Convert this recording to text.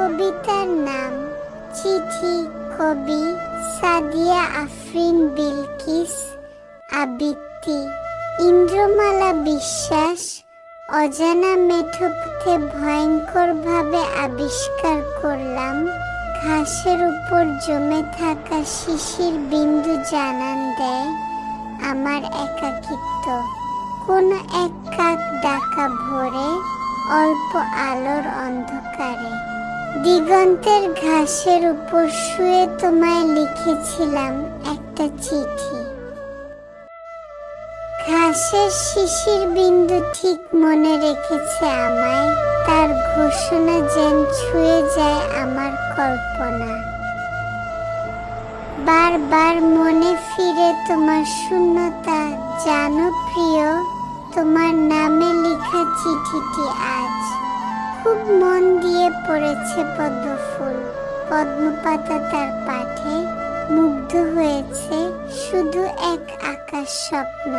কবিতার নাম, চিঠি, কবি সাদিয়া আফরিন বিলকিস, আবৃত্তি, ইন্দ্রমালা বিশ্বাস, অজানা মেঠোপথে ভয়ঙ্করভাবে আবিষ্কার করলাম, ঘাসের উপর জমে থাকা শিশির বিন্দু জানান দেয় আমার একাকিত্ব। কোন এক কাক ডাকা ভোরে, অল্প আলোর অন্ধকারে। দিগন্তের ঘাসের উপর শুয়ে তোমায় লিখেছিলাম একটা চিঠি। ঘাসের শিশির বিন্দু ঠিক মনে রেখেছে আমায়, তার ঘোষণা যেন ছুঁয়ে যায় আমার কল্পনা। বারবার মনে ফিরে তোমার শূন্যতা, জানো প্রিয়, তোমার নামে লেখা চিঠিটি আজ। খুব মন দিয়ে পড়েছে পদ্মফুল। পদ্মপাতা তার পাঠে মুগ্ধ হয়েছে শুধু এক আকাশ স্বপ্ন